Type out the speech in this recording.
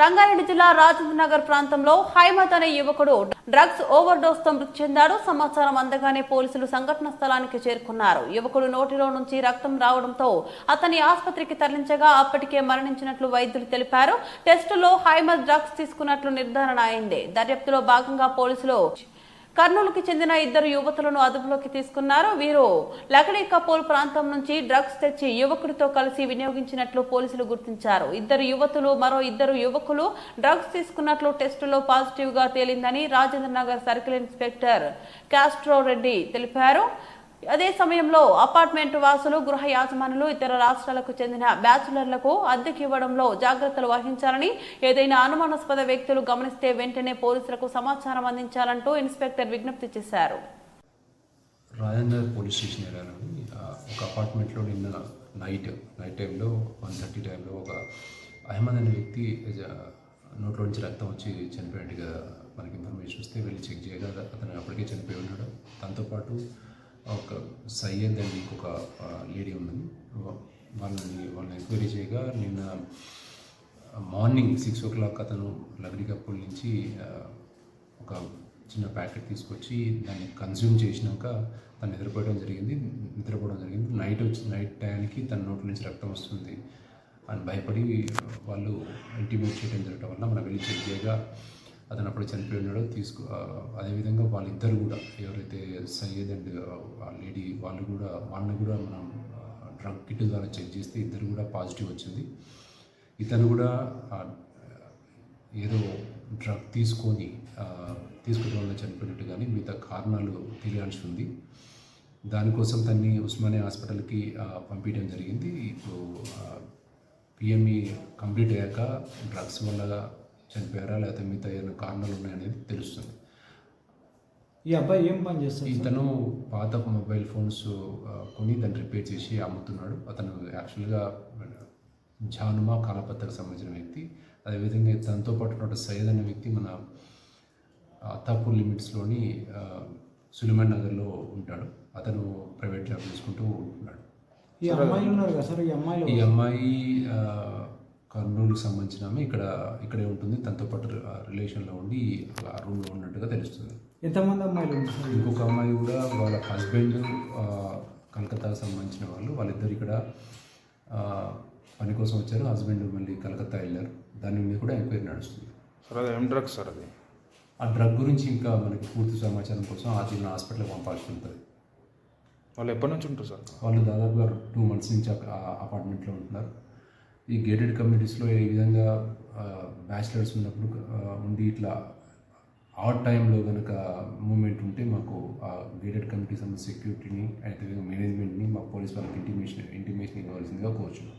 రంగారెడ్డి జిల్లా రాజేంద్రనగర్ ప్రాంతంలో హైమత్ అనే యువకుడు డ్రగ్స్ ఓవర్ డోస్తో మృతి చెందాడు. సమాచారం అందగానే పోలీసులు సంఘటన స్థలానికి చేరుకున్నారు. యువకుడు నోటిలో నుంచి రక్తం రావడంతో అతని ఆసుపత్రికి తరలించగా అప్పటికే మరణించినట్లు వైద్యులు తెలిపారు. టెస్టులో హైమత్ డ్రగ్స్ తీసుకున్నట్లు నిర్ధారణ అయింది. దర్యాప్తులో భాగంగా పోలీసులు కర్నూలుకి చెందిన ఇద్దరు యువతులను అదుపులోకి తీసుకున్నారు. వీరు లకడీ కపోల్ ప్రాంతం నుంచి డ్రగ్స్ తెచ్చి యువకుడితో కలిసి వినియోగించినట్లు పోలీసులు గుర్తించారు. ఇద్దరు యువతులు మరో ఇద్దరు యువకులు డ్రగ్స్ తీసుకున్నట్లు టెస్టులో పాజిటివ్గా తేలిందని Rajendra Nagar circle inspector Castro Reddy తెలిపారు. అదే సమయంలో అపార్ట్మెంట్ వాసులు గృహ యాజమానులు ఇతర రాష్ట్రాలకు చెందిన బ్యాచులర్లకు అద్దెకి ఇవ్వడంలో జాగ్రత్తలు వహించాలని ఏదైనా అనుమానాస్పద వ్యక్తులు గమనిస్తే వెంటనే పోలీసులకు సమాచారం అందించాలంటూ ఇన్స్పెక్టర్ విజ్ఞప్తి చేశారు. రాజేంద్ర పోలీస్ స్టేషన్ ఒక అపార్ట్మెంట్లో నిన్న నైట్ నైట్ టైంలో వన్ థర్టీ టైంలో ఒక అహ్మద్ అనే వ్యక్తి నోట్లో నుంచి రక్తం వచ్చి చనిపోయినట్టుగా మనకి ఇన్ఫర్మేషన్ వస్తే వెళ్ళి చెక్ చేయగా అతను అప్పటికే చనిపోయి ఉన్నాడు. దాంతోపాటు ఒక సయ్యద్ అని ఇంకొక లేడీ ఉన్నది. వాళ్ళని వాళ్ళని ఎంక్వైరీ చేయగా నిన్న మార్నింగ్ సిక్స్ ఓ క్లాక్ అతను లగడికప్పుల నుంచి ఒక చిన్న ప్యాకెట్ తీసుకొచ్చి దాన్ని కన్జ్యూమ్ చేసినాక తను నిద్రపోవడం జరిగింది. నిద్రపోవడం జరిగింది. నైట్ వచ్చి నైట్ టైంకి తన నోటి నుంచి రక్తం వస్తుంది అని భయపడి వాళ్ళు ఇంటిమేట్ చేయడం జరగడం వల్ల మనం వెళ్ళి చెక్ చేయగా అతను అప్పుడు చనిపోయినాడు ఉన్నాడో తీసుకు అదేవిధంగా వాళ్ళిద్దరు కూడా ఎవరైతే సయ్యద్ అండ్ ఆ లేడీ వాళ్ళు కూడా వాళ్ళని కూడా మనం డ్రగ్ కిట్ ద్వారా చెక్ చేస్తే ఇద్దరు కూడా పాజిటివ్ వచ్చింది. ఇతను కూడా ఏదో డ్రగ్ తీసుకొని తీసుకోవడం వల్ల చనిపోయినట్టు కానీ మిగతా కారణాలు తెలియాల్సి ఉంది. దానికోసం తన్ని ఉస్మానియా హాస్పిటల్కి పంపించడం జరిగింది. ఇప్పుడు పిఎంఈ కంప్లీట్ అయ్యాక డ్రగ్స్ వల్ల చనిపోయారా లేకపోతే మిగతా ఏమైనా కారణాలు ఉన్నాయనేది తెలుస్తుంది. ఈ అబ్బాయి ఏం పని చేస్తాడు? ఇతను పాత మొబైల్ ఫోన్స్ కొని దాన్ని రిపేర్ చేసి అమ్ముతున్నాడు. అతను యాక్చువల్గా జానుమా కాలపత్రకు సంబంధించిన వ్యక్తి. అదేవిధంగా తనతో పాటు ఉన్నటువంటి సయ్యద్ అనే వ్యక్తి మన అత్తాపూర్ లిమిట్స్లోని సులిమాన్ నగర్లో ఉంటాడు. అతను ప్రైవేట్ జాబ్ చేసుకుంటూ ఉంటున్నాడు. ఈ సార్? ఈ అమ్మాయి కర్నూలుకు సంబంధించిన ఆమె ఇక్కడ ఇక్కడే ఉంటుంది. తనతో పాటు రిలేషన్లో ఉండి ఆ రూమ్లో ఉన్నట్టుగా తెలుస్తుంది. ఎంతమంది అమ్మాయిలు ఇంకొక అమ్మాయి కూడా వాళ్ళ హస్బెండ్ ఆ, కలకత్తాకు సంబంధించిన వాళ్ళు. వాళ్ళిద్దరు ఇక్కడ ఆ, పని కోసం వచ్చారు. హస్బెండ్ మళ్ళీ కలకత్తా వెళ్ళారు. దాని మీద కూడా ఎంక్వైరీ నడుస్తుంది. సార్ అది ఏం డ్రగ్స్ సార్ అది? ఆ డ్రగ్ గురించి ఇంకా మనకి పూర్తి సమాచారం కోసం ఆ జిల్లా హాస్పిటల్కి పంపాల్సి ఉంటుంది. వాళ్ళు ఎప్పటి నుంచి ఉంటారు సార్? వాళ్ళు దాదాపుగా టూ మంత్స్ నుంచి అపార్ట్మెంట్లో ఉంటున్నారు. ఈ గేటెడ్ కమ్యూనిటీస్లో ఈ విధంగా బ్యాచిలర్స్ ఉన్నప్పుడు ఉండి ఇట్లా ఆడ్ టైంలో కనుక మూమెంట్ ఉంటే మాకు ఆ గేటెడ్ కమ్యూనిటీ సంబంధించిన సెక్యూరిటీని అయితే మేనేజ్మెంట్ని మా పోలీస్ వాళ్ళకి ఇంటిమేషన్ ఇంటిమేషన్ ఇవ్వాల్సిందిగా కోరుచున్నాం.